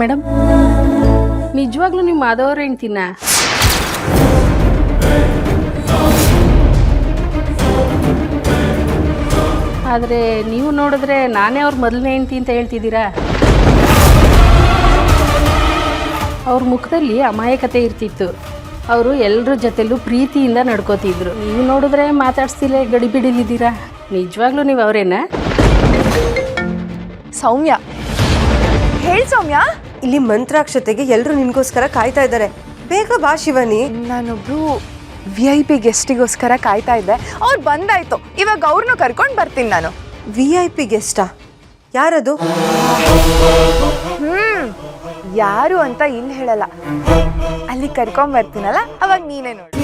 Madam ನಿಜವಾಗ್ಲೂ ನೀವು ಮಾಧವರ ಹೆಂಡ್ತಿನ? ಆದರೆ ನೀವು ನೋಡಿದ್ರೆ ನಾನೇ ಅವ್ರ ಮೊದಲನೇ ಹೆಂಡ್ತಿ ಅಂತ ಹೇಳ್ತಿದ್ದೀರಾ? ಅವ್ರ ಮುಖದಲ್ಲಿ ಅಮಾಯಕತೆ ಇರ್ತಿತ್ತು. ಅವರು ಎಲ್ಲರ ಜೊತೆಲೂ ಪ್ರೀತಿಯಿಂದ ನಡ್ಕೋತಿದ್ರು. ನೀವು ನೋಡಿದ್ರೆ ಮಾತಾಡ್ಸ್ತಿಲ್ಲ ಗಡಿಬಿಡಿಲಿದ್ದೀರಾ? ನಿಜವಾಗ್ಲೂ ನೀವು ಅವರೇನಾ? ಸೌಮ್ಯ. ಹೇಳಿ ಸೌಮ್ಯ. ಇಲ್ಲಿ ಮಂತ್ರಾಕ್ಷತೆಗೆ ಎಲ್ಲರೂ ನಿನ್ಗೋಸ್ಕರ ಕಾಯ್ತಾ ಇದ್ದಾರೆ. ಬೇಗ ಬಾ ಶಿವನಿ. ನಾನೊಬ್ರು ವಿ ಐ ಪಿ ಗೆಸ್ಟಿಗೋಸ್ಕರ ಕಾಯ್ತಾ ಇದ್ದೆ. ಅವ್ರು ಬಂದಾಯ್ತು. ಇವಾಗ ಅವ್ರನ್ನ ಕರ್ಕೊಂಡು ಬರ್ತೀನಿ ನಾನು. ವಿ ಐ ಪಿ ಗೆಸ್ಟಾ ಯಾರದು? ಹ್ಮ್. ಯಾರು ಅಂತ ಇಲ್ಲಿ ಹೇಳಲ್ಲ. ಅಲ್ಲಿ ಕರ್ಕೊಂಡ್ ಬರ್ತೀನಲ್ಲ? ಅವಾಗ ನೀನೇ ನೋಡಿ.